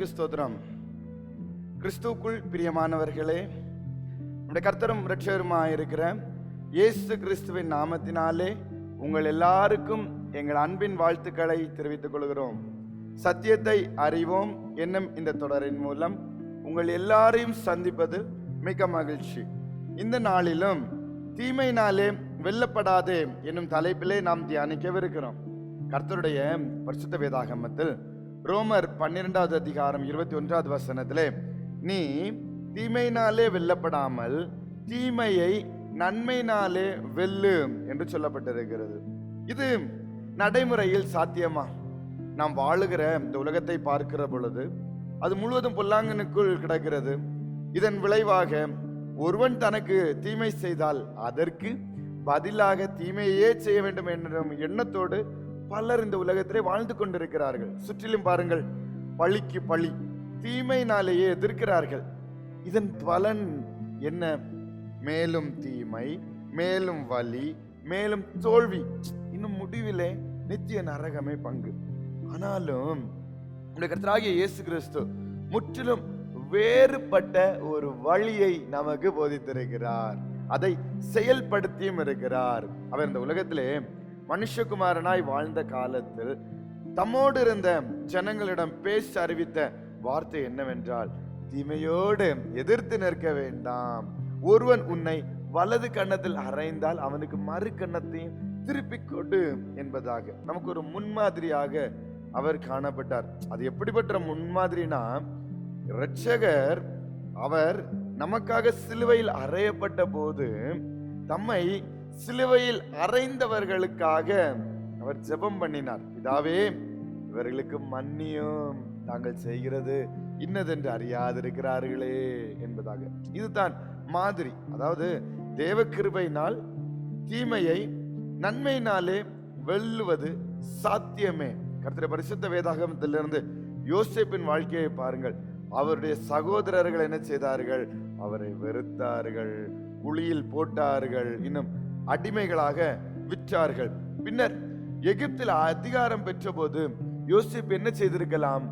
கர்த்தருக்கு ஸ்தோத்திரம். கிறிஸ்துவுக்குள் பிரியமானவர்களே நம்முடைய கர்த்தரும் ரட்சகருமாக இருக்கிற இயேசு கிறிஸ்துவின் நாமத்தினாலே உங்கள் எல்லாருக்கும் எங்கள் அன்பின் வாழ்த்துக்களை தெரிவித்துக் கொள்கிறோம். சத்தியத்தை அறிவோம் என்னும் இந்த தொடரின் மூலம் உங்கள் எல்லாரையும் சந்திப்பது மிக மகிழ்ச்சி. இந்த நாளிலும் தீமையினாலே வெல்லப்படாதே என்னும் தலைப்பிலே நாம் தியானிக்கவிருக்கிறோம். கர்த்தருடைய பரிசுத்த வேதாகமத்தில் ரோமர் பன்னிரெண்டாவது அதிகாரம் இருபத்தி ஒன்றாவது வசனத்திலே நீ தீமையினாலே வெல்லப்படாமல் தீமையை நன்மையினாலே வெல்லு என்று சொல்லப்பட்டிருக்கிறது. இது நடைமுறையில் சாத்தியமா? நாம் வாழுகிற இந்த உலகத்தை பார்க்கிற பொழுது அது முழுவதும் பொல்லாங்கனுக்குள் கிடக்கிறது. இதன் விளைவாக ஒருவன் தனக்கு தீமை செய்தால் அதற்கு பதிலாக தீமையே செய்ய வேண்டும் என்ற எண்ணத்தோடு பலர் இந்த உலகத்திலே வாழ்ந்து கொண்டிருக்கிறார்கள். சுற்றிலும் பாருங்கள் பழிக்கு பழி தீமையினாலேயே எதிர்க்கிறார்கள். இதன் பலன் என்ன? மேலும் தீமை மேலும் வலி மேலும் தோல்வி. இன்னும் முடிவிலே நித்திய நரகமே பங்கு. ஆனாலும் நம்முடைய கர்த்தராகிய இயேசு கிறிஸ்து முற்றிலும் வேறுபட்ட ஒரு வழியை நமக்கு போதித்திருக்கிறார். அதை செயல்படுத்தியும் இருக்கிறார். அவர் இந்த உலகத்திலே மனுஷகுமாரனாய் வாழ்ந்த காலத்தில் தம்மோடு இருந்த ஜனங்களிடம் பேசி அறிவித்த வார்த்தை என்னவென்றால் தீமையோடு எதிர்த்து நிற்க வேண்டாம். ஒருவன் உன்னை வலது கன்னத்தில் அறைந்தால் அவனுக்கு மறு கன்னத்தையும் திருப்பிக் கொடு என்பதாக. நமக்கு ஒரு முன்மாதிரியாக அவர் காணப்பட்டார். அது எப்படிப்பட்ட முன்மாதிரினா இரட்சகர் அவர் நமக்காக சிலுவையில் அறையப்பட்ட போது தம்மை சிலுவையில் அறைந்தவர்களுக்காக அவர் ஜெபம் பண்ணினார். இதாவே இவர்களுக்கு மன்னியும். தாங்கள் செய்கிறது இன்னதென்று அறியாதிருக்கிறார்களே என்பதாக. இதுதான் மாதிரி. அதாவது தேவ கிருபையினால் தீமையை நன்மையினாலே வெல்லுவது சாத்தியமே. கர்த்தர பரிசுத்த வேதாகமத்திலிருந்து யோசிப்பின் வாழ்க்கையை பாருங்கள். அவருடைய சகோதரர்கள் என்ன செய்தார்கள்? அவரை வெறுத்தார்கள் குழியில் போட்டார்கள். இன்னும் அடிமைகளாக விற்றார்கள். பின்னர் எகிப்தில் அதிகாரம் பெற்றபோது யோசிப் என்ன செய்திருக்கலாம்?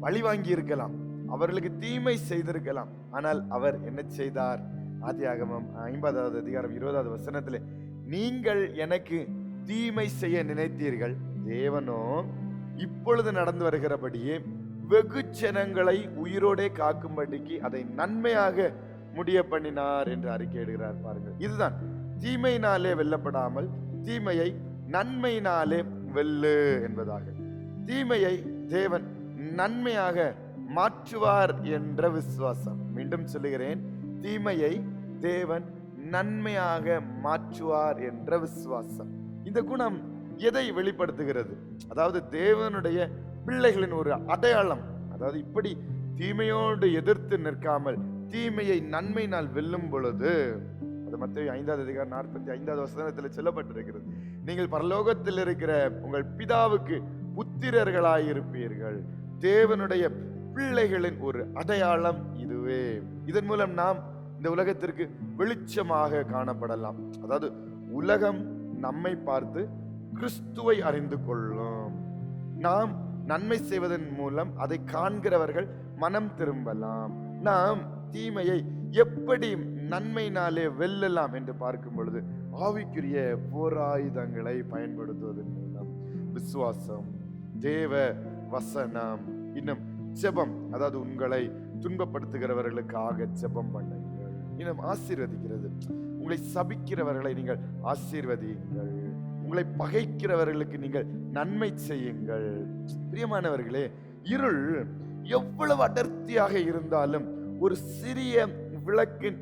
பழி வாங்கி இருக்கலாம் அவர்களுக்கு தீமை செய்திருக்கலாம். ஆனால் அவர் என்ன செய்தார்? ஆதியாகமம் ஐம்பதாவது அதிகாரம் இருபதாவது வசனத்தில் நீங்கள் எனக்கு தீமை செய்ய நினைத்தீர்கள். தேவனோ இப்பொழுது நடந்து வருகிறபடியே வெகு ஜனங்களை உயிரோடே காக்கும்படிக்கு அதை நன்மையாக முடிய பண்ணினார் என்று அறிக்கையிடுகிறார் பாருங்கள். இதுதான் தீமையினாலே வெல்லப்படாமல் தீமையை நன்மையினாலே வெல்லு என்பதாக. தீமையை தேவன் நன்மையாக மாற்றுவார் என்ற விசுவாசம். மீண்டும் சொல்லுகிறேன் தீமையை தேவன் நன்மையாக மாற்றுவார் என்ற விசுவாசம். இந்த குணம் எதை வெளிப்படுத்துகிறது? அதாவது தேவனுடைய பிள்ளைகளின் ஒரு அடையாளம். அதாவது இப்படி தீமையோடு எதிர்த்து நிற்காமல் தீமையை நன்மையினால் வெல்லும் பொழுது அது மத்திய ஐந்தாவது அதிகாரம் நாற்பத்தி ஐந்தாவது வசனத்தில் சொல்லப்பட்டிருக்கிறது. நீங்கள் பரலோகத்தில் இருக்கிற உங்கள் பிதாவுக்கு புத்திரர்களாயிருப்பீர்கள். தேவனுடைய பிள்ளைகளின் ஒரு அடையாளம் இதுவே. இதன் மூலம் நாம் இந்த உலகத்திற்கு வெளிச்சமாக காணப்படலாம். அதாவது உலகம் நம்மை பார்த்து கிறிஸ்துவை அறிந்து கொள்ளும். நாம் நன்மை செய்வதன் மூலம் அதை காண்கிறவர்கள் மனம் திரும்பலாம். நாம் தீமையை எப்படி நன்மையினாலே வெல்லலாம் என்று பார்க்கும் பொழுது ஆவிக்குரிய போராயுதங்களை பயன்படுத்துவதன் மூலம். விசுவாசம் தேவ வசனம் இன்னும் ஜெபம் அதாவது உங்களை துன்பப்படுத்துகிறவர்களுக்காக ஜெபம் பண்ணுங்கள். இன்னும் ஆசீர்வதிக்கிறது. உங்களை சபிக்கிறவர்களை நீங்கள் ஆசீர்வதியுங்கள். உங்களை பகைக்கிறவர்களுக்கு நீங்கள் நன்மை செய்யுங்கள். பிரியமானவர்களே இருள் எவ்வளவு அடர்த்தியாக இருந்தாலும் ஒரு சிறிய விளக்கின்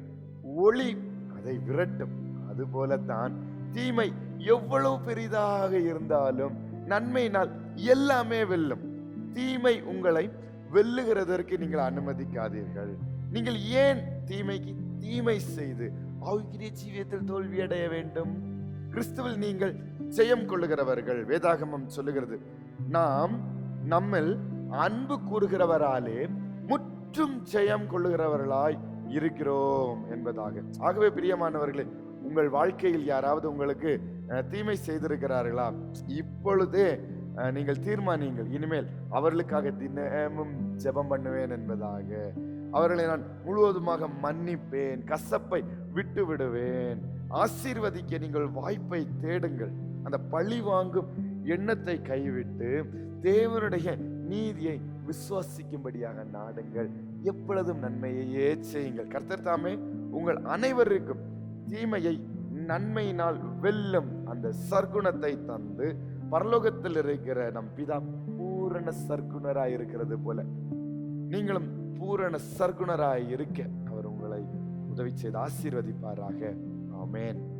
ஒளி அதை விரட்டும். அதுபோலத்தான் தீமை எவ்வளவு பெரிதாக இருந்தாலும் நன்மையினால் எல்லாமே வெல்லும். தீமை உங்களை வெல்லுகிறதற்கு நீங்கள் அனுமதிக்காதீர்கள். நீங்கள் ஏன் தீமைக்கு தீமை செய்து ஆவிக்கிரிய ஜீவியத்தில் தோல்வி அடைய வேண்டும்? கிறிஸ்துவில் நீங்கள் ஜெயம் கொள்ளுகிறவர்கள் வேதாகமம் சொல்லுகிறது நாம் நம்மில் அன்பு கூறுகிறவராலே முற்றும் ஜெயம் கொள்ளுகிறவர்களாய் இருக்கிறோம் என்பதாக. ஆகவே பிரியமானவர்களே உங்கள் வாழ்க்கையில் யாராவது உங்களுக்கு தீமை செய்திருக்கிறார்களா? இப்பொழுதே நீங்கள் தீர்மானியுங்கள். இனிமேல் அவர்களுக்காக தினமும் ஜெபம் பண்ணுவேன் என்பதாக. அவர்களை நான் முழுவதுமாக மன்னிப்பேன் கசப்பை விட்டு விடுவேன் ஆசீர்வதிக்க நீங்கள் வாய்ப்பை தேடுங்கள். அந்த பழி வாங்கும் எண்ணத்தை கைவிட்டு தேவனுடைய நீதியை விசுவாசிக்கும்படியாக நாடுங்கள். எப்பொழுதும் நன்மையையே செய்யுங்கள். கர்த்தர் தாமே உங்கள் அனைவருக்கும் தீமையை நன்மையினால் வெல்லும் அந்த சர்க்குணத்தை தந்து பரலோகத்தில் இருக்கிற நம் பிதா பூரண சர்க்குணராய் இருக்கிறது போல. நீங்களும் பூரண சர்க்குணராய் இருக்க அவர் உங்களை உதவி செய்து ஆசீர்வதிப்பாராக. ஆமேன்.